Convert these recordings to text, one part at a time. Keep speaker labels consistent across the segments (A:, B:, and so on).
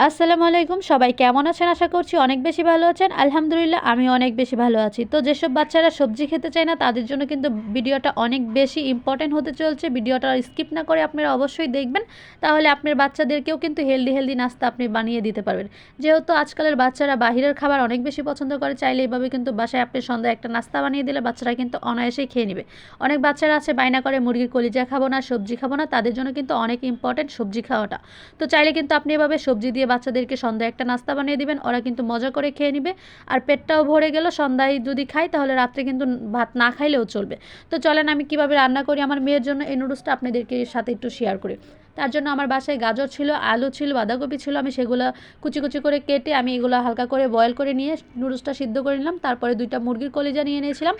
A: আসসালামু আলাইকুম, সবাই কেমন আছেন? আশা করছি অনেক বেশি ভালো আছেন। আলহামদুলিল্লাহ আমি অনেক বেশি ভালো আছি। তো যেসব বাচ্চারা সবজি খেতে চায় না, তাদের জন্য কিন্তু ভিডিওটা অনেক বেশি ইম্পর্টেন্ট হতে চলছে। ভিডিওটা স্কিপ না করে আপনারা অবশ্যই দেখবেন। তাহলে আপনার বাচ্চাদেরকেও কিন্তু হেলদি হেলদি নাস্তা আপনি বানিয়ে দিতে পারবেন। যেহেতু আজকালের বাচ্চারা বাহিরের খাবার অনেক বেশি পছন্দ করে, চাইলে এইভাবে কিন্তু বাসায় আপনি সন্ধ্যায় একটা নাস্তা বানিয়ে দিলে বাচ্চারা কিন্তু অনায়াসেই খেয়ে নেবে। অনেক বাচ্চারা আছে, বায়না করে, মুরগির কলিজা খাব না, সবজি খাব না, তাদের জন্য কিন্তু অনেক ইম্পর্টেন্ট সবজি খাওয়াটা। তো চাইলে কিন্তু আপনি এভাবে সবজি দিয়ে বাচ্চাদেরকে সন্ধ্যায় একটা নাস্তা বানিয়ে দিবেন, ওরা কিন্তু মজা করে খেয়ে নেবে। আর পেটটাও ভরে গেল, সন্ধ্যায় যদি খাই তাহলে রাত্রে কিন্তু ভাত না খাইলেও চলবে। তো চলেন আমি কীভাবে রান্না করি আমার মেয়ের জন্য এই নুডলসটা আপনাদেরকে সাথে একটু শেয়ার করি। তার জন্য আমার বাসায় গাজর ছিল, আলু ছিল, বাঁধাকপি ছিল, আমি সেগুলো কুচি কুচি করে কেটে আমি এগুলো হালকা করে বয়েল করে নিয়ে নুডলসটা সিদ্ধ করে নিলাম। তারপরে দুইটা মুরগির কলিজা নিয়ে নিয়েছিলাম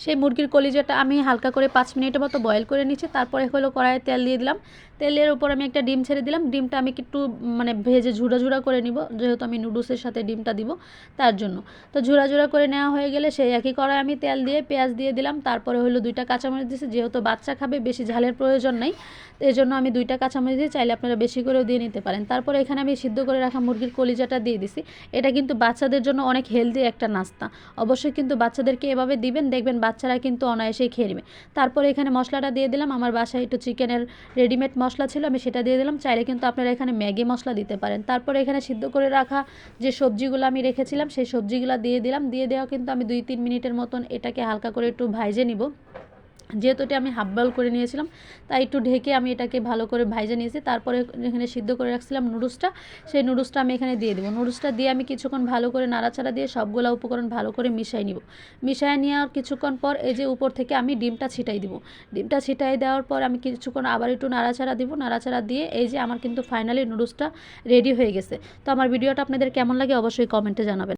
A: সেই মুরগির কলিজাটা আমি হালকা করে পাঁচ মিনিটের মতো বয়েল করে নিচ্ছি তারপরে হলো কড়াইয়ে তেল দিয়ে দিলাম। তেলের উপর আমি একটা ডিম ছেড়ে দিলাম। ডিমটা আমি একটু মানে ভেজে ঝুড়া ঝুড়া করে নিব, যেহেতু আমি নুডলসের সাথে ডিমটা দিব তার জন্য। তো ঝুড়া ঝুড়া করে নেওয়া হয়ে গেলে সেই একই কড়াই আমি তেল দিয়ে পেঁয়াজ দিয়ে দিলাম। তারপরে হলো দুইটা কাঁচামরিচ দিয়েছি যেহেতু বাচ্চা খাবে, বেশি ঝালের প্রয়োজন নেই। এই জন্য আমি দুইটা কাঁচামরিচ দিয়ে চাইলে আপনারা বেশি করেও দিয়ে নিতে পারেন। তারপরে এখানে আমি সিদ্ধ করে রাখা মুরগির কলিজাটা দিয়ে দিছি। এটা কিন্তু বাচ্চাদের জন্য অনেক হেলদি একটা নাস্তা। অবশ্যই কিন্তু বাচ্চাদেরকে এভাবে দিবেন, দেখবেন বাচ্চারা কিন্তু অনায়াসেই খেয়ে নেবে। তারপরে এখানে মশলাটা দিয়ে দিলাম। আমার বাসায় একটু চিকেনের রেডিমেড মশলা ছিল, আমি সেটা দিয়ে দিলাম। চাইলে কিন্তু আপনারা এখানে ম্যাগি মশলা দিতে পারেন। তারপরে এখানে সিদ্ধ করে রাখা যে সবজিগুলো আমি রেখেছিলাম, সেই সবজিগুলো দিয়ে দিলাম। দিয়ে দেওয়া কিন্তু আমি দুই তিন মিনিটের মতন এটাকে হালকা করে একটু ভাইজে নিব। যেহেতু এটা আমি হাফ বয়েল করে নিয়েছিলাম, তাই একটু ঢেকে আমি এটাকে ভালো করে ভাইজে নিয়েছি। তারপরে এখানে সিদ্ধ করে রাখছিলাম নুডলসটা, সেই নুডলসটা আমি এখানে দিয়ে দেবো। নুডলসটা দিয়ে আমি কিছুক্ষণ ভালো করে নাড়াচাড়া দিয়ে সবগুলো উপকরণ ভালো করে মিশাই নিব। মিশাই নেওয়ার কিছুক্ষণ পর এই যে উপর থেকে আমি ডিমটা ছিটাই দিব। ডিমটা ছিটাই দেওয়ার পর আমি কিছুক্ষণ আবার একটু নাড়াচাড়া দিব। নাড়াচাড়া দিয়ে এই যে আমার কিন্তু ফাইনালি নুডলসটা রেডি হয়ে গেছে। তো আমার ভিডিওটা আপনাদের কেমন লাগে অবশ্যই কমেন্টে জানাবেন।